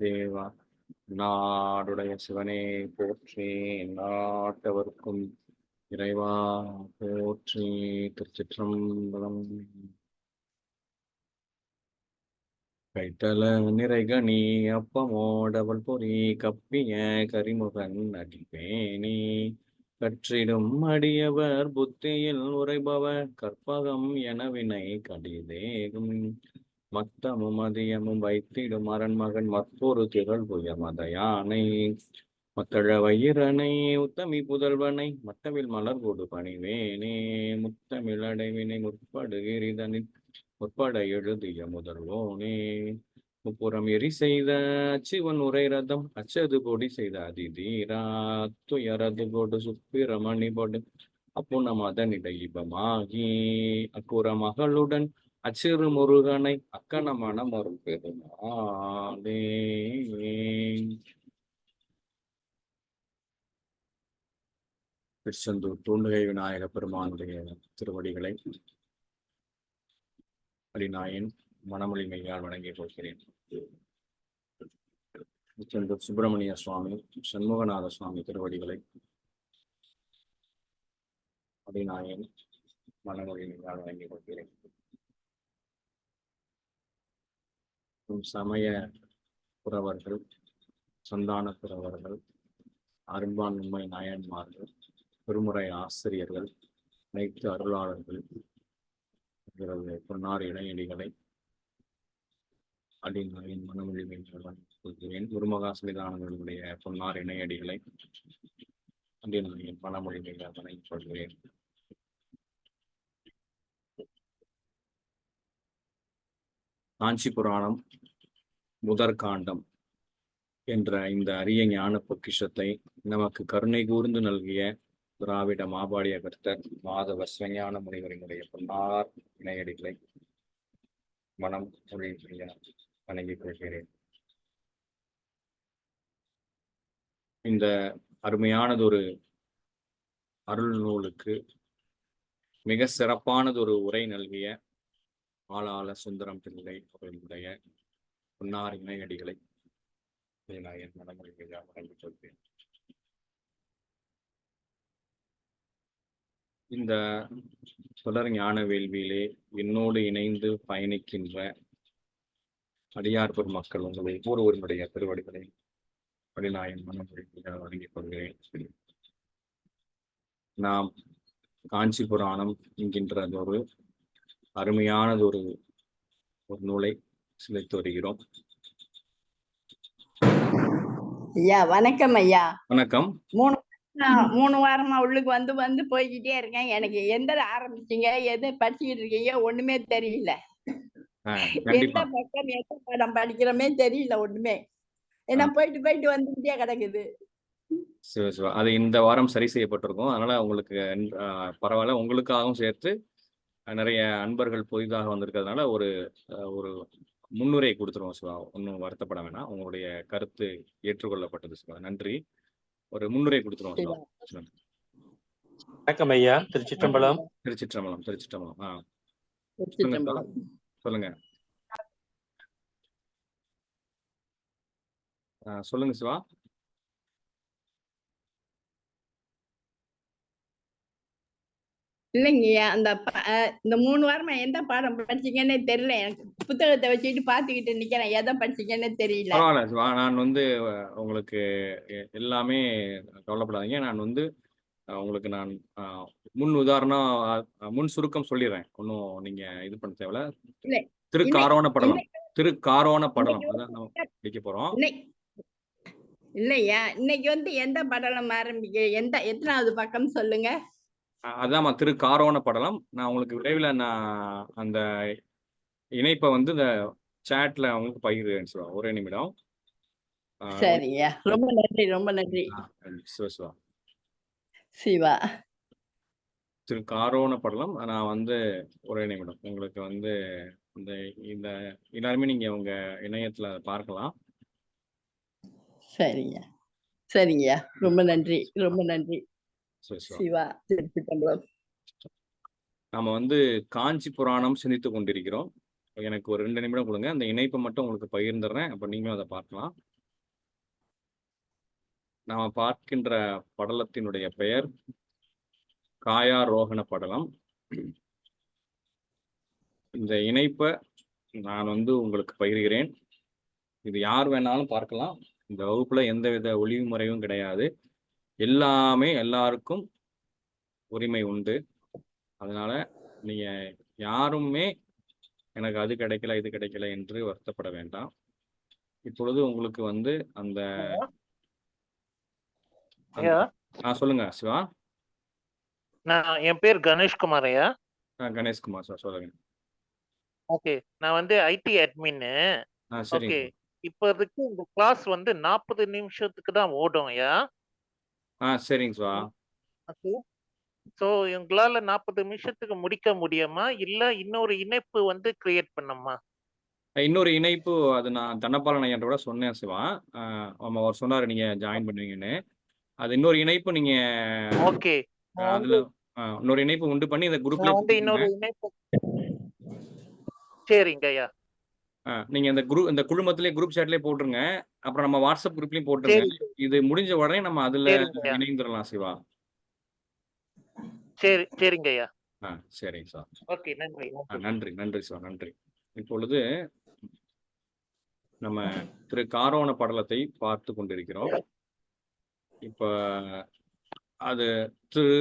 தேவா நாடுடைய சிவனே போற்றி நாட்டவர்க்கும் இறைவா போற்றி திருச்சிற்றம்பலம். கைத்தல நிறைகணி அப்பமோடவள் பொறி கப்பிய கரிமுகன் அடிப்பேனி. கற்றிடும் அடியவர் புத்தியில் உரைபவர் கற்பகம் எனவினை கடிதேகும். மத்தமும் அதியமும் வைத்திடும் அரண்மகன் மற்றொரு திகழ் புய மதையானை மத்தழ வயிறனை உத்தமி புதல்வனை மத்தவில் மலர் கொடு பணிவேனே. முத்தமிழ் அடைவினை முற்படுகிரிதனின் முற்பட எழுதிய முதல்வோனே. முப்புறம் எரி செய்த அச்சிவன் உரை ரதம் அச்சது பொடி செய்த அதிதீரா. துயரது கொடு சுப்பிரமணி பொடு அப்புன மதனிட இபமாகி அக்குற மகளுடன் அச்சிறு முருகனை அக்கணமான மறு ஒரு திருச்செந்தூர் தூண்டுகை விநாயக பெருமானுடைய திருவடிகளை அடிநாயின் மணமொழி மையால் வணங்கிக் கொள்கிறேன். திருச்செந்தூர் சுப்பிரமணிய சுவாமி சண்முகநாத சுவாமி திருவடிகளை அடிநாயின் மணமொழி மையால் வணங்கிக் கொள்கிறேன். சமய புறவர்கள் சந்தான புறவர்கள் அரும்பான்மை நாயன்மார்கள் பெருமுறை ஆசிரியர்கள் அனைத்து அருளாளர்கள் இவரது பொன்னார் இணையடிகளை அடிநாயின் மனமொழி கொள்கிறேன் குருமகா சன்னிதானங்களுடைய பொன்னார் இணையடிகளை அடிநாயின் மனமொழி வணங்கிக் கொள்கிறேன் காஞ்சி புராணம் முதற்காண்டம் என்ற இந்த அரிய ஞான பொக்கிஷத்தை நமக்கு கருணை கூர்ந்து நல்கிய திராவிட மாபாடிய கர்த்தர் மாதவ சிவஞான முனிவரினுடைய பொன்னார் இணையடிகளை மனம் மொழி வணங்கிக் கொள்கிறேன். இந்த அருமையானதொரு அருள் நூலுக்கு மிக சிறப்பானதொரு உரை நல்கிய ஆளாள சுந்தரம் பிள்ளை அவர்களுடைய புன்னார் இணையடிகளை நான் என் மனமொழி வணங்கிக் சொல்வேன் இந்த தொடர் ஞான வேள்வியிலே என்னோடு இணைந்து பயணிக்கின்ற அடியார்பூர் மக்கள் உங்கள் ஒவ்வொருவருடைய திருவடிகளை அடிநாயன் மனமொழி வழங்கிக் கொள்கிறேன். நாம் காஞ்சி புராணம் என்கின்றதொரு அருமையானதொரு ஒரு நூலை சிலைத்து வருகிறோம். ஐயா வணக்கம் ஐயா. வணக்கம். மூணு மூணு வாரமா உள்ளுக்கு வந்து வந்து போய்கிட்டே இருக்கேன். எனக்கு எந்த ஆரம்பிச்சீங்க? எது படிச்சுக்கிட்டு இருக்கீங்க? ஒண்ணுமே தெரியல. எந்த பக்கம் எந்த படம் படிக்கிறோமே தெரியல ஒண்ணுமே. ஏன்னா போயிட்டு போயிட்டு வந்துகிட்டே கிடக்குது. சிவ சிவா. அது இந்த வாரம் சரி செய்யப்பட்டிருக்கும். அதனால உங்களுக்கு பரவாயில்ல. உங்களுக்காகவும் சேர்த்து நிறைய அன்பர்கள் புதிதாக வந்திருக்கிறதுனால ஒரு ஒரு முன்னுரை கொடுத்துருவோம் சிவா. ஒன்றும் வருத்தப்பட வேணாம். உங்களுடைய கருத்து ஏற்றுக்கொள்ளப்பட்டது சிவா. நன்றி. ஒரு முன்னுரை கொடுத்துருவோம் சிவா. சொல்லுங்க. வணக்கம் ஐயா. திருச்சிற்றம்பலம். திருச்சிற்றம்பலம் திருச்சிற்றம்பலம். ஆ. சொல்லுங்க. ஆ, சொல்லுங்க சிவா. இல்லைங்கய்யா அந்த இந்த மூணு வாரமா எந்த பாடம் படிச்சீங்கன்னே தெரியல. எனக்கு புத்தகத்தை வச்சுக்கிட்டு பாத்துக்கிட்டு நிக்கிறேன். எதை படிச்சீங்கன்னே தெரியல. பரவாயில்ல நான் வந்து உங்களுக்கு எல்லாமே கவலைப்படாதீங்க. நான் வந்து உங்களுக்கு நான் முன் உதாரணம் முன் சுருக்கம் சொல்லிடுறேன் ஒன்றும் நீங்க இது பண்ண தேவையில்ல. திருக்காரோண படலம். திருக்காரோண படலம். அதான் நம்ம படிக்க போறோம். இல்லையா? இன்னைக்கு வந்து எந்த படம் ஆரம்பிக்க எந்த எத்தனாவது பக்கம் சொல்லுங்க? அதாம்மா திருக்காரோண படலம். நான் உங்களுக்கு விரைவில் நான் அந்த இணைப்பை வந்து இந்த சேட்ல உங்களுக்கு பகிர்றேன் சிவா. ஒரே நிமிடம். சரியா ரொம்ப நன்றி ரொம்ப நன்றி. சிவா சிவா. திரு காரோண படலம். நான் வந்து ஒரே நிமிடம். உங்களுக்கு வந்து இந்த இந்த எல்லாருமே நீங்க உங்க இணையத்துல பார்க்கலாம். சரிங்க. சரிங்கய்யா ரொம்ப நன்றி. ரொம்ப நன்றி. சிவா நாம வந்து காஞ்சி புராணம் சிந்தித்து கொண்டிருக்கிறோம். எனக்கு ஒரு ரெண்டு நிமிடம் கொடுங்க. அந்த இணைப்பை மட்டும் உங்களுக்கு பகிர்ந்துடுறேன். அப்போ நீங்களும் அதை பார்க்கலாம். நாம் பார்க்கின்ற படலத்தினுடைய பெயர் காயாரோகண படலம். இந்த இணைப்பை நான் வந்து உங்களுக்கு பகிர்கிறேன். இது யார் வேணாலும் பார்க்கலாம். இந்த வகுப்புல எந்தவித ஒளிவு முறையும் கிடையாது. எல்லாமே எல்லாருக்கும் உரிமை உண்டு. அதனால நீங்க யாருமே எனக்கு அது கிடைக்கல இது கிடைக்கல என்று வருத்தப்பட வேண்டாம். இப்பொழுது உங்களுக்கு வந்து அந்த ஆ சொல்லுங்க சிவா. நான் என் பேர் கணேஷ்குமார் ஐயா. கணேஷ்குமார் சார் சொல்லுங்க. ஓகே நான் வந்து ஐடி அட்மின் ஓகே இப்போதைக்கு இந்த கிளாஸ் வந்து நாற்பது நிமிஷத்துக்கு தான் ஓடும் ஐயா. ஆ சரிங்க சிவா. ஸோ எங்களால நாற்பது நிமிஷத்துக்கு முடிக்க முடியுமா? இல்ல இன்னொரு இணைப்பு வந்து கிரியேட் பண்ணுமா? இன்னொரு இணைப்பு அது நான் தன்னப்பாலன் ஐயன் கூட சொன்னேன் சிவா. ஆமா அவர் சொன்னார் நீங்க ஜாயின் பண்ணுவீங்கன்னு. அது இன்னொரு இணைப்பு நீங்க ஓகே. அதுல இன்னொரு இணைப்பு உண்டு பண்ணி இந்த குரூப்ல வந்து இன்னொரு இணைப்பு. சரிங்க ஐயா. நீங்க இந்த குரூப் இந்த குழுமத்திலே குரூப் சாட்லயே போட்டுருங்க. அப்புறம் நம்ம வாட்ஸ்அப் குரூப்லயும் போட்டுருங்க. சரி. இது முடிஞ்ச உடனே நம்ம அதுல சரிங்க ஐயா. இணைந்துடலாம் சிவா. சரி சரிங்க ஐயா. ஆ சரிங்க சார் ஓகே நன்றி ஆ, நன்றி நன்றி நன்றி சிவா நன்றி. இப்பொழுது நம்ம திரு காரோண படலத்தை பார்த்து கொண்டிருக்கிறோம். இப்ப அது திரு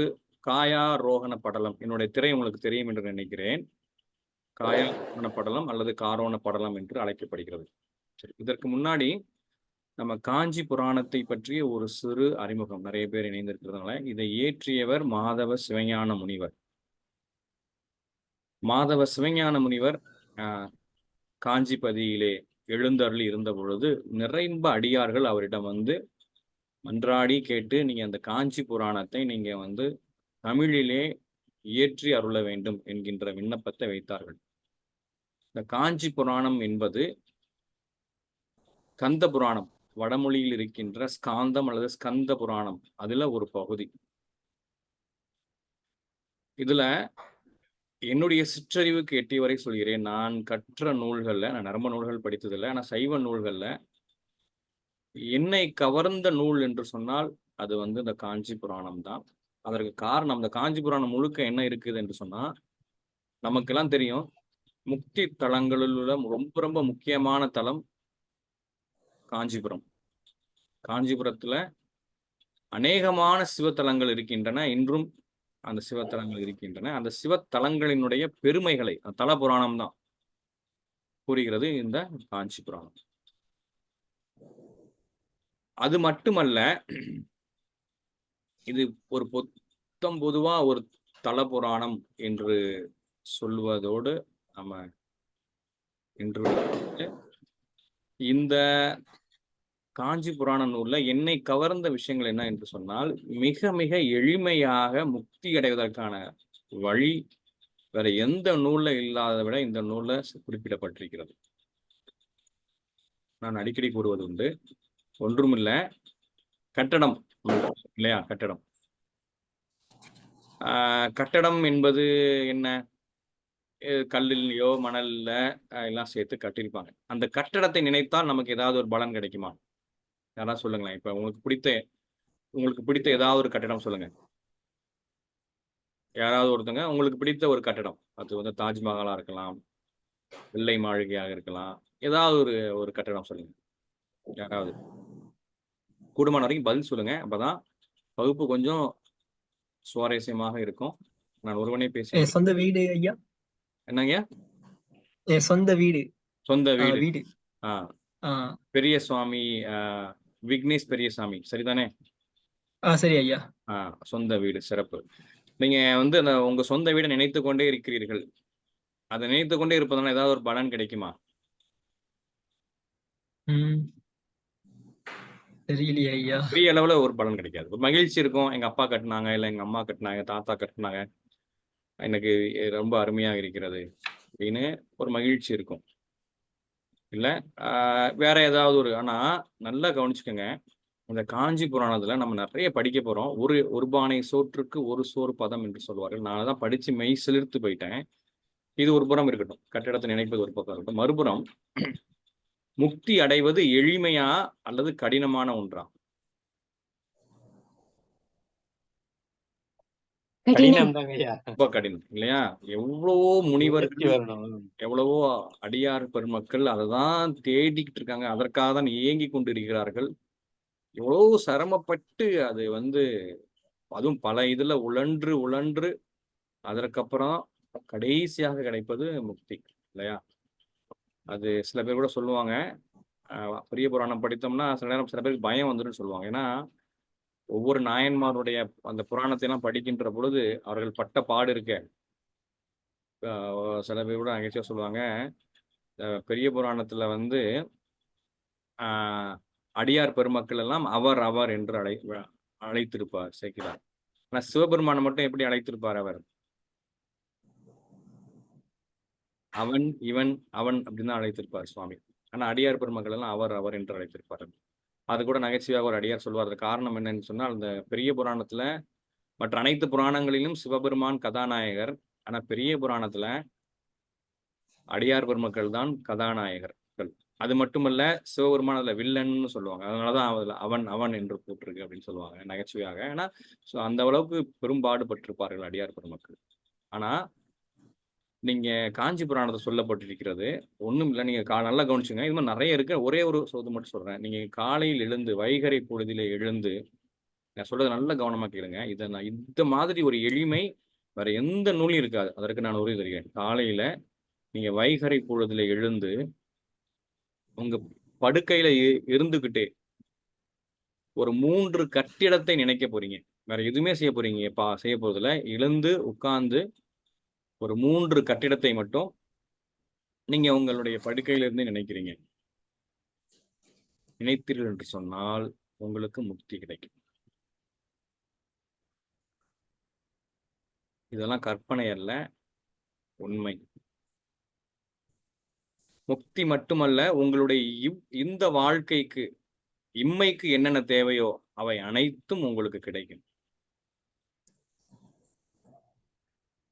காயா ரோகண படலம். என்னுடைய திரை உங்களுக்கு தெரியும் என்று நினைக்கிறேன். காயா படலம் அல்லது காரோண படலம் என்று அழைக்கப்படுகிறது. சரி இதற்கு முன்னாடி நம்ம காஞ்சி புராணத்தை பற்றிய ஒரு சிறு அறிமுகம். நிறைய பேர் இணைந்திருக்கிறதுனால இதை இயற்றியவர் மாதவ சிவஞான முனிவர். மாதவ சிவஞான முனிவர் ஆஹ், காஞ்சிபதியிலே எழுந்தருளி இருந்த பொழுது நிறைந்த அடியார்கள் அவரிடம் வந்து மன்றாடி கேட்டு நீங்க அந்த காஞ்சி புராணத்தை நீங்க வந்து தமிழிலே இயற்றி அருள வேண்டும் என்கின்ற விண்ணப்பத்தை வைத்தார்கள். இந்த காஞ்சி புராணம் என்பது கந்த புராணம் வடமொழியில் இருக்கின்ற ஸ்காந்தம் அல்லது ஸ்கந்த புராணம். அதுல ஒரு பகுதி. இதுல என்னுடைய சிற்றறிவுக்கு எட்டிய வரை சொல்கிறேன். நான் கற்ற நூல்கள்ல நான் நரம்ப நூல்கள் படித்ததில்லை ஆனால் சைவ நூல்கள்ல என்னை கவர்ந்த நூல் என்று சொன்னால் அது வந்து இந்த காஞ்சி புராணம் தான். அதற்கு காரணம் இந்த காஞ்சி புராணம் முழுக்க என்ன இருக்குது என்று சொன்னா நமக்கெல்லாம் தெரியும். முக்தி தலங்களில் உள்ள ரொம்ப ரொம்ப முக்கியமான தலம் காஞ்சிபுரம். காஞ்சிபுரத்துல அநேகமான சிவத்தலங்கள் இருக்கின்றன. இன்றும் அந்த சிவத்தலங்கள் இருக்கின்றன. அந்த சிவத்தலங்களினுடைய பெருமைகளை தல புராணம் தான் கூறுகிறது இந்த காஞ்சி புராணம் அது மட்டுமல்ல இது ஒரு பொத்தம் பொதுவா ஒரு தல புராணம் என்று சொல்வதோடு நம்ம இன்று இந்த காஞ்சி புராண நூல்ல என்னை கவர்ந்த விஷயங்கள் என்ன என்று சொன்னால் மிக மிக எளிமையாக முக்தி அடைவதற்கான வழி வேற எந்த நூல்ல இல்லாத விட இந்த நூல்ல குறிப்பிடப்பட்டிருக்கிறது. நான் அடிக்கடி கூறுவது உண்டு. ஒன்றுமில்ல. கட்டடம் இல்லையா? கட்டடம். ஆஹ் கட்டடம் என்பது என்ன? கல்லிலையோ மணல்ல எல்லாம் சேர்த்து கட்டியிருப்பாங்க. அந்த கட்டடத்தை நினைத்தால் நமக்கு ஏதாவது ஒரு பலன் கிடைக்குமா? யாராவது சொல்லுங்களேன். இப்ப உங்களுக்கு பிடித்த உங்களுக்கு பிடித்த ஏதாவது ஒரு கட்டடம் சொல்லுங்க. யாராவது ஒருத்தங்க உங்களுக்கு பிடித்த ஒரு கட்டடம். அது வந்து தாஜ்மஹாலா இருக்கலாம் வெள்ளை மாளிகையாக இருக்கலாம். ஏதாவது ஒரு ஒரு கட்டடம் சொல்லுங்க. யாராவது. கூடுமான வரைக்கும் பதில் சொல்லுங்க. அப்பதான் வகுப்பு கொஞ்சம் சுவாரஸ்யமாக இருக்கும். நான் ஒருவனே பேசி சொந்த வீடு ஐயா? என்னங்க? என் சொந்த வீடு. சொந்த வீடு. வீடு. பெரிய சுவாமி விக்னேஷ் பெரியசாமி சரிதானே? ஆ சரி ஐயா. சொந்த வீடு சிறப்பு. நீங்க வந்து அந்த உங்க சொந்த வீடை நினைத்து கொண்டே இருக்கிறீர்கள். அதை நினைத்து கொண்டே இருப்பதனால ஏதாவது ஒரு பலன் கிடைக்குமா? தெரியலையே ஐயா. பெரிய அளவுல ஒரு பலன் கிடைக்காது. மகிழ்ச்சி இருக்கும். எங்க அப்பா கட்டினாங்க இல்ல எங்க அம்மா கட்டினாங்க தாத்தா கட்டினாங்க. எனக்கு ரொம்ப அருமையாக இருக்கிறது. அப்படின்னு ஒரு மகிழ்ச்சி இருக்கும். இல்லை வேற ஏதாவது ஒரு ஆனால் நல்லா கவனிச்சுக்கோங்க. இந்த காஞ்சி புராணத்தில் நம்ம நிறைய படிக்க போகிறோம் ஒரு ஒரு பானை சோற்றுக்கு ஒரு சோறு பதம் என்று சொல்லுவார்கள் நான் தான் படித்து மெய் சிலிர்த்து போயிட்டேன். இது ஒரு புறம் இருக்கட்டும். கட்டிடத்தை நினைப்பது ஒரு பக்கம் இருக்கட்டும். மறுபுறம் முக்தி அடைவது எளிமையா அல்லது கடினமான ஒன்றா? கடினம். ரொம்ப கடினம் இல்லையா? எவ்வளவோ முனிவர்கள் எவ்வளவோ அடியார் பெருமக்கள் அதை தான் தேடிக்கிட்டு இருக்காங்க அதற்காக தான் ஏங்கி கொண்டிருக்கிறார்கள். எவ்வளோ சிரமப்பட்டு அது வந்து அதுவும் பல இதுல உழன்று உழன்று அதற்கப்புறம் கடைசியாக கிடைப்பது முக்தி இல்லையா? அது சில பேர் கூட சொல்லுவாங்க. பெரிய புராணம் படித்தோம்னா சில நேரம் சில பேருக்கு பயம் வந்துடும் சொல்லுவாங்க. ஏன்னா ஒவ்வொரு நாயன்மாருடைய அந்த புராணத்தை எல்லாம் படிக்கின்ற பொழுது அவர்கள் பட்ட பாடு இருக்க. சில பேர் கூட நகைச்சுவை சொல்லுவாங்க பெரிய புராணத்துல வந்து ஆஹ் அடியார் பெருமக்கள் எல்லாம் அவர் அவர் என்று அழை அழைத்திருப்பார் சேர்க்கிறார். ஆனா சிவபெருமானை மட்டும் எப்படி அழைத்திருப்பார் அவர்? அவன் இவன் அவன் அப்படின்னு தான் அழைத்திருப்பார் சுவாமி. ஆனா அடியார் பெருமக்கள் எல்லாம் அவர் அவர் என்று அழைத்திருப்பார் அது கூட நகைச்சுவையாக ஒரு அடியார் சொல்வார். காரணம் என்னன்னு சொன்னால் அந்த பெரிய புராணத்துல மற்ற அனைத்து புராணங்களிலும் சிவபெருமான் கதாநாயகர். ஆனா பெரிய புராணத்துல அடியார் பெருமக்கள் தான் கதாநாயகர்கள். அது மட்டுமல்ல சிவபெருமான் அதுல வில்லன்னு சொல்லுவாங்க. அதனாலதான் அதுல அவன் அவன் என்று போட்டிருக்கு அப்படின்னு சொல்லுவாங்க நகைச்சுவையாக. ஏன்னா ஸோ அந்த அளவுக்கு பெரும்பாடுபட்டிருப்பார்கள் அடியார் பெருமக்கள். ஆனா நீங்க காஞ்சி புராணத்தை சொல்லப்பட்டிருக்கிறது. ஒண்ணும் இல்லை நீங்க கா நல்லா கவனிச்சுங்க இது மாதிரி நிறைய இருக்கு. ஒரே ஒரு சோது மட்டும் சொல்றேன். நீங்க காலையில் எழுந்து வைகரை பொழுதில எழுந்து நான் சொல்றது நல்ல கவனமா கேளுங்க. இதை நான் இந்த மாதிரி ஒரு எளிமை வேற எந்த நூலையும் இருக்காது. அதற்கு நான் உறுதி தருகிறேன். காலையில நீங்க வைகரை பொழுதுல எழுந்து உங்க படுக்கையில இ- இருந்துகிட்டே ஒரு மூன்று கட்டிடத்தை நினைக்க போறீங்க. வேற எதுவுமே செய்ய போறீங்க. பா செய்ய போறதுல எழுந்து உட்கார்ந்து ஒரு மூன்று கட்டிடத்தை மட்டும் நீங்க உங்களுடைய படுக்கையிலிருந்து நினைக்கிறீங்க. நினைத்தீர்கள் என்று சொன்னால் உங்களுக்கு முக்தி கிடைக்கும். இதெல்லாம் கற்பனை அல்ல உண்மை. முக்தி மட்டுமல்ல உங்களுடைய இவ்- இந்த வாழ்க்கைக்கு இம்மைக்கு என்னென்ன தேவையோ அவை அனைத்தும் உங்களுக்கு கிடைக்கும்.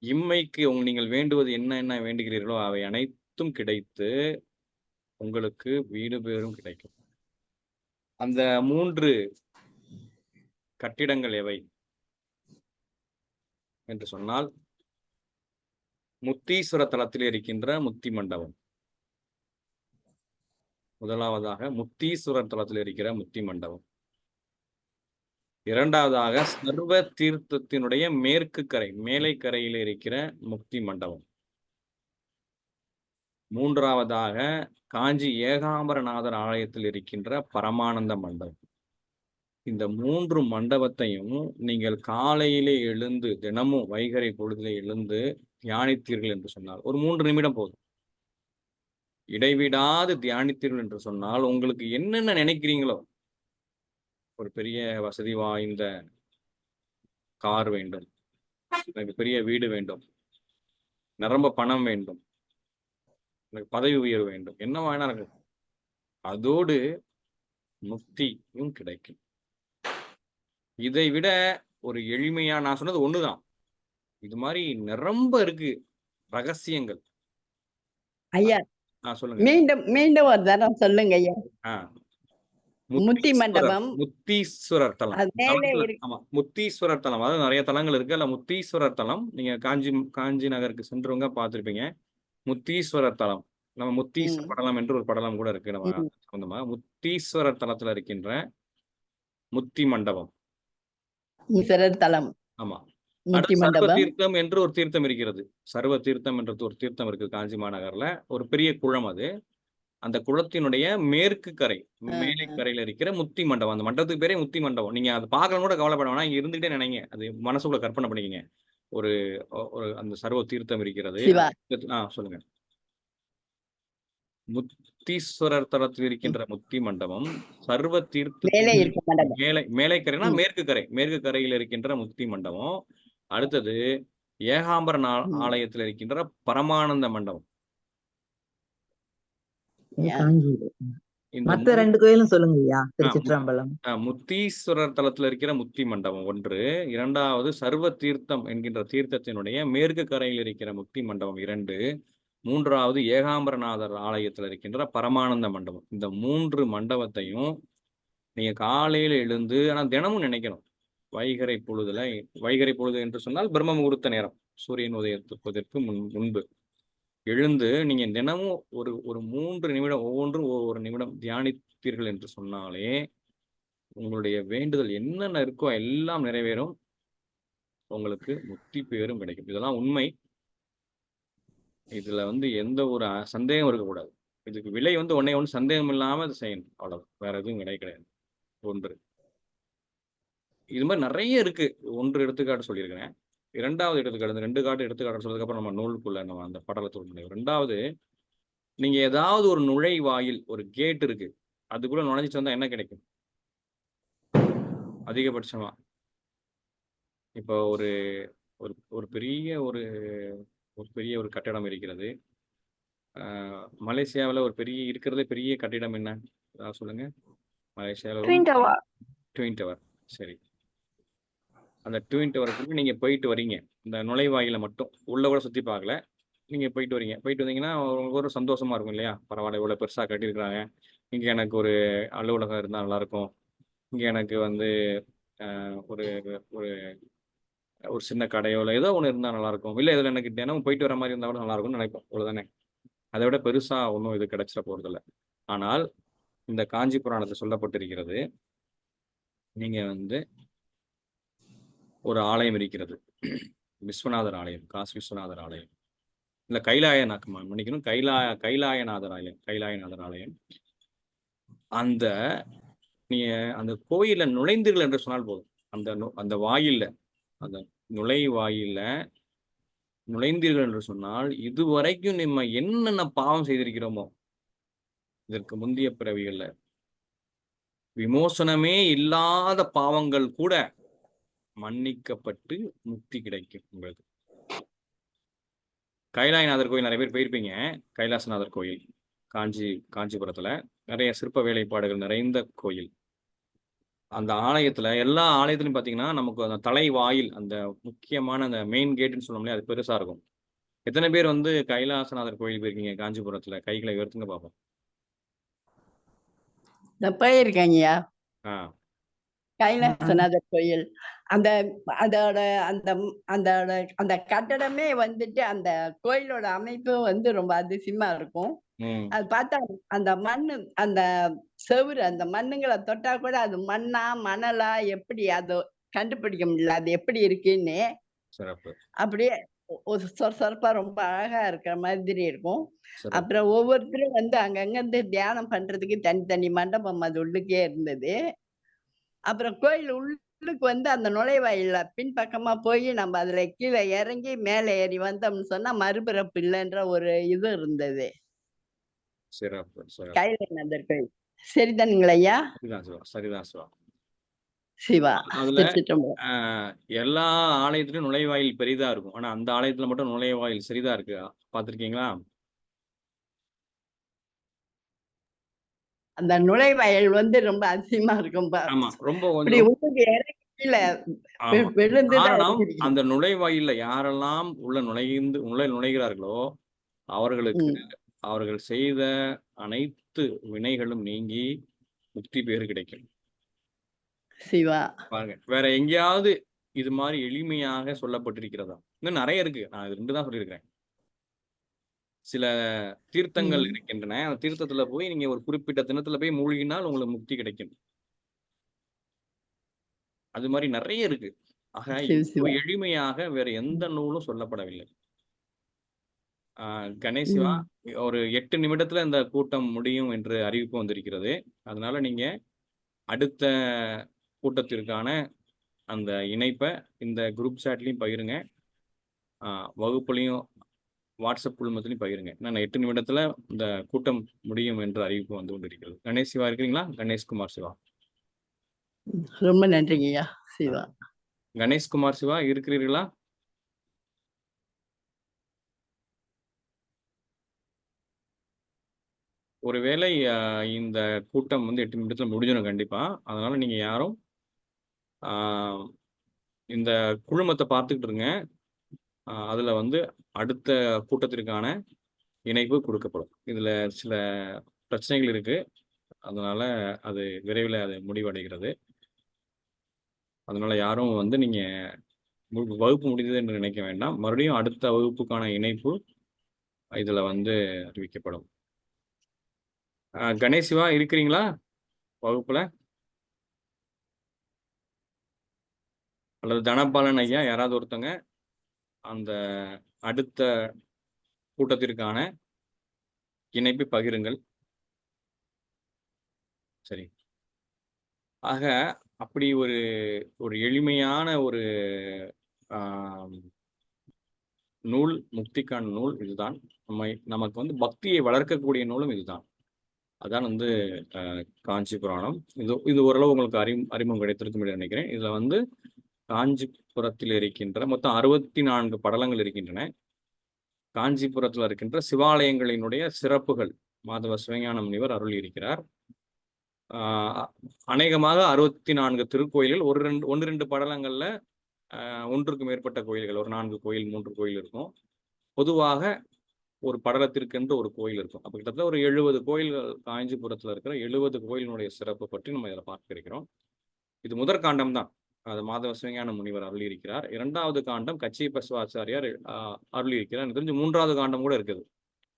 இம்மைக்கு உங்க நீங்கள் வேண்டுவது என்ன என்ன வேண்டுகிறீர்களோ அவை அனைத்தும் கிடைத்து உங்களுக்கு வீடு பேரும் கிடைக்கும். அந்த மூன்று கட்டிடங்கள் எவை? என்று சொன்னால் முத்தீஸ்வர தலத்தில் இருக்கின்ற முத்தி மண்டபம். முதலாவதாக முத்தீஸ்வரர் தலத்தில் இருக்கிற முத்தி மண்டபம். இரண்டாவதாக சர்வ தீர்த்தத்தினுடைய மேற்கு கரை மேலை கரையில் இருக்கிற முக்தி மண்டபம். மூன்றாவதாக காஞ்சி ஏகாம்பரநாதர் ஆலயத்தில் இருக்கின்ற பரமானந்த மண்டபம். இந்த மூன்று மண்டபத்தையும் நீங்கள் காலையிலே எழுந்து தினமும் வைகறை பொழுதிலே எழுந்து தியானித்தீர்கள் என்று சொன்னால் ஒரு மூன்று நிமிடம் போதும். இடைவிடாது தியானித்தீர்கள் என்று சொன்னால் உங்களுக்கு என்னென்ன நினைக்கிறீங்களோ ஒரு பெரிய வசதி வாய்ந்த கார் வேண்டும். எனக்கு பெரிய வீடு வேண்டும். நிரம்ப பணம் வேண்டும். எனக்கு பதவி உயர்வு வேண்டும். என்ன வேணா இருக்கு. அதோடு முக்தியும் கிடைக்கும். இதை விட ஒரு எளிமையா நான் சொன்னது ஒண்ணுதான். இது மாதிரி நிரம்ப இருக்கு. ரகசியங்கள். ஐயா மீண்டும் மீண்டும் ஒரு தரம் சொல்லுங்க ஐயா. முத்தி மண்டபம். முத்தீஸ்வரர் தலம். ஆமா முத்தீஸ்வரர் தலம். அதாவது நிறைய தலங்கள் இருக்கு. அல்ல முத்தீஸ்வரர் தலம். நீங்க காஞ்சி காஞ்சி நகருக்கு சென்றவங்க பார்த்திருப்பீங்க. முத்தீஸ்வரர் தலம். நம்ம முத்தீஸ்வர. படலம் என்று ஒரு படலம் கூட இருக்கு நம்ம. சொந்தமா. முத்தீஸ்வரர் தலத்துல இருக்கின்ற முத்தி மண்டபம். தலம். ஆமா. சர்வ தீர்த்தம் என்று ஒரு தீர்த்தம் இருக்கிறது. சர்வ தீர்த்தம் என்ற ஒரு தீர்த்தம் இருக்கு காஞ்சி மாநகர்ல. ஒரு பெரிய குளம் அது. அந்த குளத்தினுடைய மேற்கு கரை மேலை. கரையில இருக்கிற முத்தி மண்டபம். அந்த மண்டபத்துக்கு பேரே முத்தி மண்டபம். நீங்க அதை பார்க்கணும் கூட கவலைப்பட வேணாம். இங்க இருந்துகிட்டே நினைங்க. அது மனசுக்குள்ள கற்பனை பண்ணிக்கங்க. ஒரு ஒரு அந்த சர்வ தீர்த்தம் இருக்கிறது. சிவா. ஆ சொல்லுங்க. முத்தீஸ்வரர் தலத்தில் இருக்கின்ற முத்தி மண்டபம் சர்வ மேலே தீர்த்த இருக்க மண்டபம். மேலை மேலை கரைனா. மேற்கு கரை. மேற்கு கரையில் இருக்கின்ற முக்தி மண்டபம். அடுத்தது ஏகாம்பர. ஆலயத்தில் இருக்கின்ற பரமானந்த மண்டபம். மத்த ரெண்டு கோயிலும் சொல்லுங்க ஐயா திருச்சிற்றம்பலம். முத்தீஸ்வரர் தலத்துல இருக்கிற முத்தி மண்டபம் ஒன்று. இரண்டாவது சர்வ தீர்த்தம் என்கின்ற தீர்த்தத்தினுடைய மேற்கு கரையில் இருக்கிற முக்தி மண்டபம் இரண்டு. மூன்றாவது ஏகாம்பரநாதர் ஆலயத்தில் இருக்கின்ற பரமானந்த மண்டபம். இந்த மூன்று மண்டபத்தையும் நீங்க காலையில எழுந்து ஆனா தினமும் நினைக்கணும். வைகறை பொழுதுல வைகறை பொழுது என்று சொன்னால் பிரம்ம முகூர்த்த நேரம். சூரியன் உதயத்துவதற்கு முன் முன்பு. எழுந்து நீங்க தினமும் ஒரு ஒரு மூன்று நிமிடம் ஒவ்வொன்றும் ஒவ்வொரு நிமிடம் தியானித்தீர்கள் என்று சொன்னாலே உங்களுடைய வேண்டுதல் என்னென்ன இருக்கோ எல்லாம் நிறைவேறும். உங்களுக்கு முக்தி பேரும் கிடைக்கும். இதெல்லாம் உண்மை. இதுல வந்து எந்த ஒரு சந்தேகம் இருக்கக்கூடாது. இதுக்கு விலை வந்து ஒன்னே ஒன்று சந்தேகம் இல்லாம அதை செய்யணும். அவ்வளவு. வேற எதுவும் கிடையாது கிடையாது. ஒன்று. இது மாதிரி நிறைய இருக்கு. ஒன்று எடுத்துக்காட்டு சொல்லியிருக்கிறேன். இரண்டாவது இந்த ரெண்டு காட்டு எடுத்துக்காட்டு சொல்றதுக்கு அப்புறம் நம்ம நூலுக்குள்ள நம்ம அந்த படலத்தோடு நுழைவோம் ரெண்டாவது நீங்க ஏதாவது ஒரு நுழைவாயில் ஒரு கேட் இருக்கு அதுக்குள்ள நுழைஞ்சிட்டு வந்தா என்ன கிடைக்கும்? அதிகபட்சமா. இப்போ ஒரு ஒரு ஒரு பெரிய ஒரு ஒரு பெரிய ஒரு கட்டடம் இருக்கிறது. மலேசியாவுல ஒரு பெரிய இருக்கிறதுல பெரிய கட்டிடம் என்ன? சொல்லுங்க. மலேசியாவில் ட்வின் டவர் சரி. அந்த ட்வின் டவருக்கு நீங்க போயிட்டு வரீங்க. இந்த நுழைவாயில மட்டும். உள்ள கூட சுத்தி பார்க்கல. நீங்க போயிட்டு வரீங்க. போயிட்டு வந்தீங்கன்னா உங்களுக்கு ஒரு சந்தோஷமா இருக்கும் இல்லையா? பரவாயில்ல இவ்வளவு பெருசா கட்டியிருக்கிறாங்க. இங்க எனக்கு ஒரு அலுவலகம் இருந்தா நல்லா இருக்கும். இங்க எனக்கு வந்து ஒரு ஒரு ஒரு சின்ன கடையோ இல்லை ஏதோ ஒன்று இருந்தால் நல்லா இருக்கும். இல்லை இதில் எனக்கு தினமும் போயிட்டு வர மாதிரி இருந்தால் கூட நல்லா இருக்கும்னு நினைப்போம் அவ்வளோதானே அதை விட பெருசாக ஒன்றும் இது கிடைச்சிட போகிறதில்ல ஆனால் இந்த காஞ்சி புராணத்தில் சொல்லப்பட்டிருக்கிறது நீங்கள் வந்து ஒரு ஆலயம் இருக்கிறது. விஸ்வநாதர் ஆலயம் காசி விஸ்வநாதர் ஆலயம். இல்லை கைலாய மன்னிக்கணும் கைலா கைலாயநாதர் ஆலயம் கைலாயநாதர் ஆலயம். அந்த நீ அந்த கோயில நுழைந்தீர்கள் என்று சொன்னால் போதும். அந்த அந்த வாயில்ல அந்த நுழை வாயில நுழைந்தீர்கள் என்று சொன்னால் இதுவரைக்கும் நம்ம என்னென்ன பாவம் செய்திருக்கிறோமோ இதற்கு முந்தைய பிறவிகள்ல விமோசனமே இல்லாத பாவங்கள் கூட மன்னிக்கப்பட்டு முக்தி கிடைக்கும் உங்களுக்கு கைலாயநாதர் கோயில் நிறைய பேர் போயிருப்பீங்க. கைலாசநாதர் கோயில் காஞ்சி காஞ்சிபுரத்துல நிறைய சிற்ப வேலைப்பாடுகள் நிறைந்த கோயில். அந்த ஆலயத்துல எல்லா ஆலயத்திலும் பாத்தீங்கன்னா நமக்கு அந்த தலை வாயில் அந்த முக்கியமான அந்த மெயின் கேட்னு சொல்லணும்ல அது பெருசா இருக்கும். எத்தனை பேர் வந்து கைலாசநாதர் கோயில் போயிருக்கீங்க காஞ்சிபுரத்துல? கைகளை உயர்த்துங்க பார்ப்போம் இந்த போயிருக்கேங்கய்யா ஆ. கைலாசநாதர் கோயில். அந்த அதோட அந்த அந்த அந்த கட்டடமே வந்துட்டு அந்த கோயிலோட அமைப்பு வந்து ரொம்ப அதிசயமா இருக்கும். அது பார்த்தா அந்த மண்ணு அந்த செவுரு அந்த மண்ணுங்களை தொட்டா கூட அது மண்ணா மணலா எப்படி அது கண்டுபிடிக்க முடியல அது எப்படி இருக்குன்னு அப்படியே ஒரு சொர சொரப்பா ரொம்ப அழகா இருக்கிற மாதிரி இருக்கும். அப்புறம் ஒவ்வொருத்தரும் வந்து அங்கங்க இருந்து தியானம் பண்றதுக்கு தனித்தனி மண்டபம் அது உள்ளுக்கே இருந்தது. அப்புறம் கோயில் உள்ளுக்கு வந்து அந்த நுழைவாயில்ல. பின்பக்கமா போய் நம்ம அதுல கீழே இறங்கி மேலே ஏறி வந்தோம்னு சொன்னா மறுபிறப்பு இல்லைன்ற ஒரு இது இருந்தது. கைலாயநாதர் கோயில். சரிதானுங்களா ஐயா? சரிதான் சிவா சிவா. எல்லா ஆலயத்திலும் நுழைவாயில் பெரிதா இருக்கும். ஆனா அந்த ஆலயத்துல மட்டும் நுழைவாயில் சிறிதா இருக்கு. பார்த்திருக்கீங்களா அந்த நுழைவாயில் வந்து ரொம்ப அதிசயமா இருக்கும் ரொம்ப. அந்த நுழைவாயில்ல யாரெல்லாம் உள்ள நுழைந்து உள்ள நுழைகிறார்களோ அவர்களுக்கு. அவர்கள் செய்த அனைத்து வினைகளும் நீங்கி முக்தி பேறு கிடைக்கும். சிவா. பாருங்க வேற எங்கேயாவது இது மாதிரி எளிமையாக சொல்லப்பட்டிருக்கிறதா? இன்னும் நிறைய இருக்கு. நான் இது ரெண்டு தான் சொல்லியிருக்கிறேன். சில தீர்த்தங்கள். இருக்கின்றன. அந்த தீர்த்தத்துல போய் நீங்க ஒரு குறிப்பிட்ட தினத்துல போய் மூழ்கினால் உங்களுக்கு முக்தி கிடைக்கும். அது மாதிரி நிறைய இருக்கு. ஆக எளிமையாக வேற எந்த நூலும் சொல்லப்படவில்லை. ஆஹ் கணேசிவா. ஒரு எட்டு நிமிடத்துல இந்த கூட்டம் முடியும் என்று அறிவிப்பு வந்திருக்கிறது. அதனால நீங்க அடுத்த கூட்டத்திற்கான அந்த இணைப்பை இந்த குரூப் சாட்லையும் பகிருங்க. ஆஹ் வகுப்புலையும் வாட்ஸ்அப் குழுமத்திலையும் பகிருங்க. நான் எட்டு நிமிடத்துல இந்த கூட்டம் முடியும் என்று அறிவிப்பு வந்து கொண்டிருக்கிறது. கணேஷ் சிவா இருக்கிறீங்களா? கணேஷ்குமார் சிவா. ரொம்ப நன்றிங்க ஐயா சிவா. கணேஷ்குமார் சிவா இருக்கிறீர்களா? ஒருவேளை இந்த கூட்டம் வந்து எட்டு நிமிடத்தில் முடிஞ்சிடும் கண்டிப்பா. அதனால நீங்க யாரும் இந்த குழுமத்தை பார்த்துக்கிட்டு இருங்க. அதில் வந்து அடுத்த கூட்டத்திற்கான இணைப்பு கொடுக்கப்படும். இதில் சில பிரச்சனைகள் இருக்குது அதனால் அது விரைவில் அது முடிவடைகிறது. அதனால் யாரும் வந்து நீங்கள் மு- வகுப்பு முடிந்தது என்று நினைக்க வேண்டாம். மறுபடியும் அடுத்த வகுப்புக்கான இணைப்பு இதில் வந்து அறிவிக்கப்படும். ஆஹ் கணேஷ் சிவா இருக்கிறீங்களா? வகுப்புல? அல்லது தனபாலன் ஐயா யாராவது ஒருத்தங்க? அந்த அடுத்த கூட்டத்திற்கான இணைப்பை பகிருங்கள். சரி. ஆக அப்படி ஒரு ஒரு எளிமையான ஒரு நூல் முக்திக்கான நூல் இதுதான். நம்ம நமக்கு வந்து பக்தியை வளர்க்கக்கூடிய நூலும் இதுதான். அதான் வந்து காஞ்சி புராணம். இது இது ஓரளவு உங்களுக்கு அறி அறிமுகம் கிடைத்திருக்கும் நினைக்கிறேன். இதுல வந்து காஞ்சிபுரத்தில் இருக்கின்ற மொத்தம் அறுபத்தி நான்கு படலங்கள் இருக்கின்றன. காஞ்சிபுரத்தில் இருக்கின்ற சிவாலயங்களினுடைய சிறப்புகள் மாதவ சிவஞான முனிவர் அருள் இருக்கிறார் அநேகமாக அறுபத்தி நான்கு திருக்கோயில்கள் ஒரு ரெண்டு ஒன்று ரெண்டு படலங்கள்ல ஒன்றுக்கு மேற்பட்ட கோயில்கள் ஒரு நான்கு கோயில் மூன்று கோயில் இருக்கும். பொதுவாக ஒரு படலத்திற்கென்று ஒரு கோயில் இருக்கும். அப்போ கிட்டத்தட்ட ஒரு எழுபது கோயில்கள் காஞ்சிபுரத்தில் இருக்கிற எழுபது கோயிலினுடைய சிறப்பு பற்றி நம்ம இதில் பார்க்க இருக்கிறோம் இது முதற்காண்டம் தான். அது மாதவ சிவஞான முனிவர் அருளி இருக்கிறார் இரண்டாவது காண்டம் கச்சி சிவாச்சாரியார் அருளியிருக்கிறார். அருளி இருக்கிறார் எனக்கு தெரிஞ்சு மூன்றாவது காண்டம் கூட இருக்குது.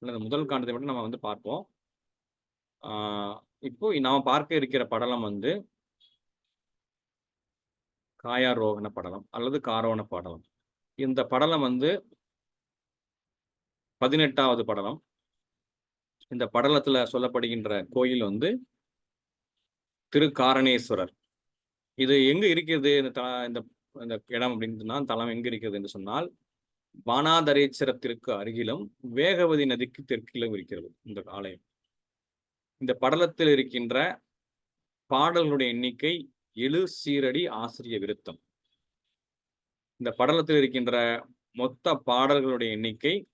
இல்ல, முதல் காண்டத்தை மட்டும் நம்ம வந்து பார்ப்போம். இப்போ நாம் பார்க்க இருக்கிற படலம் வந்து காயாரோகண படலம் அல்லது காரோண படலம். இந்த படலம் வந்து பதினெட்டாவது படலம். இந்த படலத்துல சொல்லப்படுகின்ற கோயில் வந்து திருக்காரணேஸ்வரர். இது எங்க இருக்கிறது? இந்த த- இந்த இந்த இடம் அப்படின்னு சொன்னால் தலம் எங்க இருக்கிறது என்று சொன்னால் வானாதரேச்சரத்திற்கு அருகிலும் வேகவதி நதிக்கு தெற்கிலும் இருக்கிறது இந்த ஆலயம். இந்த படலத்தில் இருக்கின்ற பாடல்களுடைய எண்ணிக்கை எழு சீரடி ஆசிரிய விருத்தம். இந்த படலத்தில் இருக்கின்ற மொத்த பாடல்களுடைய எண்ணிக்கை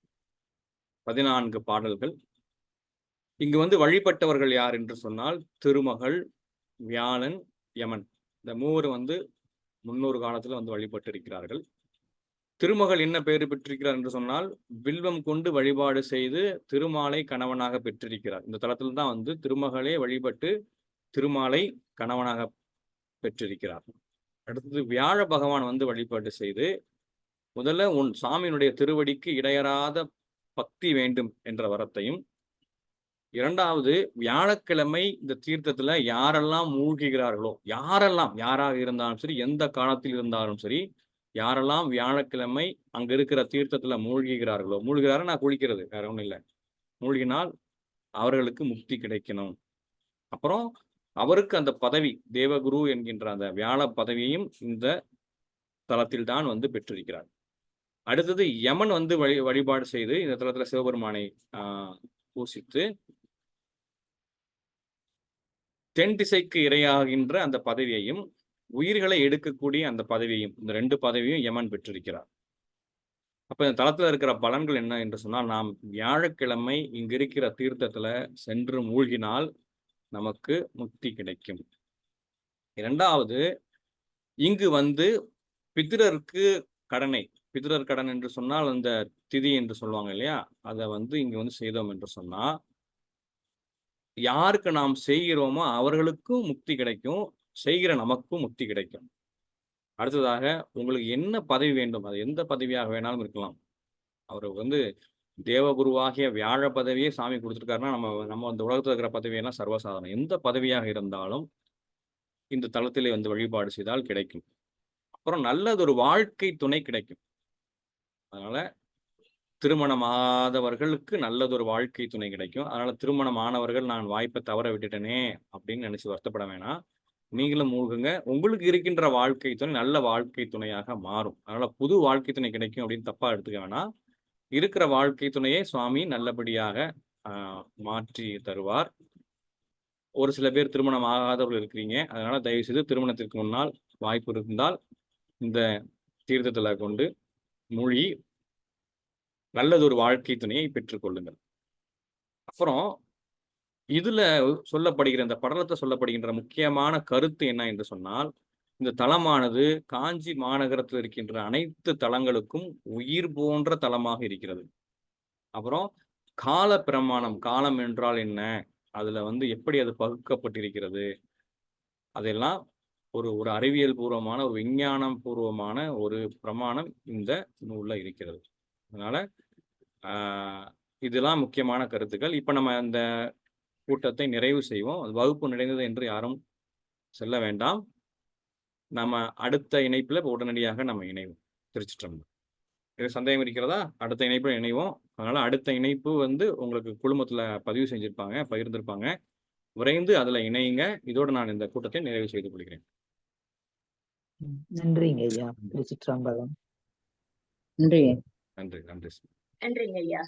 பதினான்கு பாடல்கள். இங்கு வந்து வழிபட்டவர்கள் யார் என்று சொன்னால் திருமகள் வியாழன் யமன். இந்த மூவர் வந்து முன்னொரு காலத்தில் வந்து வழிபட்டு இருக்கிறார்கள் திருமகள் என்ன பெயர் பெற்றிருக்கிறார் என்று சொன்னால் வில்வம் கொண்டு வழிபாடு செய்து திருமாலை கணவனாக பெற்றிருக்கிறார். இந்த தளத்தில் தான் வந்து திருமகளே வழிபட்டு திருமாலை கணவனாக பெற்றிருக்கிறார். அடுத்தது வியாழ பகவான் வந்து வழிபாடு செய்து முதல்ல உன் சாமியினுடைய திருவடிக்கு இடையறாத பக்தி வேண்டும் என்ற வரத்தையும் இரண்டாவது வியாழக்கிழமை இந்த தீர்த்தத்துல யாரெல்லாம் மூழ்குகிறார்களோ யாரெல்லாம் யாராக இருந்தாலும் சரி எந்த காலத்தில் இருந்தாலும் சரி யாரெல்லாம் வியாழக்கிழமை அங்க இருக்கிற தீர்த்தத்துல மூழ்குகிறார்களோ மூழ்கிறார நான் குளிக்கிறது வேற ஒண்ணும் இல்லை. மூழ்கினால் அவர்களுக்கு முக்தி கிடைக்கணும். அப்புறம் அவருக்கு அந்த பதவி தேவகுரு என்கின்ற அந்த வியாழ பதவியையும் இந்த தலத்தில் தான் வந்து பெற்றிருக்கிறார். அடுத்தது யமன் வந்து வழி வழிபாடு செய்து இந்த தலத்துல சிவபெருமானை ஆஹ் பூசித்து தென் திசைக்கு இரையாகின்ற அந்த பதவியையும் உயிர்களை எடுக்கக்கூடிய அந்த பதவியையும் இந்த ரெண்டு பதவியும் யமன் பெற்றிருக்கிறார். அப்ப இந்த தளத்துல இருக்கிற பலன்கள் என்ன என்று சொன்னால் நாம் வியாழக்கிழமை இங்க இருக்கிற தீர்த்தத்துல சென்று மூழ்கினால் நமக்கு முக்தி கிடைக்கும். இரண்டாவது இங்கு வந்து பித்திரருக்கு கடனை பித்திரர் கடன் என்று சொன்னால் அந்த திதி என்று சொல்லுவாங்க இல்லையா? அதை வந்து இங்க வந்து செய்தோம் என்று சொன்னா யாருக்கு நாம் செய்கிறோமோ அவர்களுக்கும் முக்தி கிடைக்கும் செய்கிற நமக்கும் முக்தி கிடைக்கும். அடுத்ததாக உங்களுக்கு என்ன பதவி வேண்டும்? அது எந்த பதவியாக வேணாலும் இருக்கலாம். அவர் வந்து தேவகுருவாகிய வியாழ பதவியே சாமி கொடுத்துருக்காருன்னா நம்ம நம்ம அந்த உலகத்தில் இருக்கிற பதவியெல்லாம் சர்வசாதாரணம். எந்த பதவியாக இருந்தாலும் இந்த தளத்திலே வந்து வழிபாடு செய்தால் கிடைக்கும். அப்புறம் நல்லது ஒரு வாழ்க்கை துணை கிடைக்கும். அதனால திருமணமாதவர்களுக்கு நல்லதொரு வாழ்க்கை துணை கிடைக்கும். அதனால திருமணமானவர்கள் நான் வாய்ப்பை தவற விட்டுட்டேனே அப்படின்னு நினைச்சு வருத்தப்பட வேணாம். நீங்களும் மூழ்குங்க. உங்களுக்கு இருக்கின்ற வாழ்க்கை துணை நல்ல வாழ்க்கை துணையாக மாறும். அதனால புது வாழ்க்கை துணை கிடைக்கும் அப்படின்னு தப்பா எடுத்துக்க வேணாம். இருக்கிற வாழ்க்கை துணையை சுவாமி நல்லபடியாக மாற்றி தருவார். ஒரு சில பேர் திருமணம் ஆகாதவர்கள் இருக்கிறீங்க. அதனால தயவு செய்து திருமணத்திற்கு முன்னால் வாய்ப்பு இருந்தால் இந்த தீர்த்தத்தில் கொண்டு மூழ்கி நல்லதொரு வாழ்க்கை துணையை பெற்றுக்கொள்ளுங்கள் அப்புறம் இதுல சொல்லப்படுகிற இந்த படலத்தை சொல்லப்படுகின்ற முக்கியமான கருத்து என்ன என்று சொன்னால் இந்த தலமானது காஞ்சி மாநகரத்தில் இருக்கின்ற அனைத்து தலங்களுக்கும் உயிர் போன்ற தலமாக இருக்கிறது. அப்புறம் கால பிரமாணம் காலம் என்றால் என்ன? அதுல வந்து எப்படி அது பகுக்கப்பட்டிருக்கிறது? அதெல்லாம் ஒரு ஒரு அறிவியல் பூர்வமான ஒரு விஞ்ஞானம் பூர்வமான ஒரு பிரமாணம் இந்த நூலில் இருக்கிறது. அதனால இதெல்லாம் முக்கியமான கருத்துக்கள். இப்ப நம்ம அந்த கூட்டத்தை நிறைவு செய்வோம். வகுப்பு நிறைந்தது என்று யாரும் செல்ல வேண்டாம். நம்ம அடுத்த இணைப்புல இப்ப உடனடியாக நம்ம இணைவோம். திருச்சிட்டோம் இது சந்தேகம் இருக்கிறதா? அடுத்த இணைப்புல இணைவோம். அதனால அடுத்த இணைப்பு வந்து உங்களுக்கு குழுமத்துல பதிவு செஞ்சிருப்பாங்க பகிர்ந்திருப்பாங்க. விரைந்து அதுல இணையுங்க இதோட நான் இந்த கூட்டத்தை நிறைவு செய்து கொள்கிறேன். நன்றிங்க ஐயா. திருச்சிற்றம்பலம் நன்றி. நன்றி. நன்றி நன்றிங்க ஐயா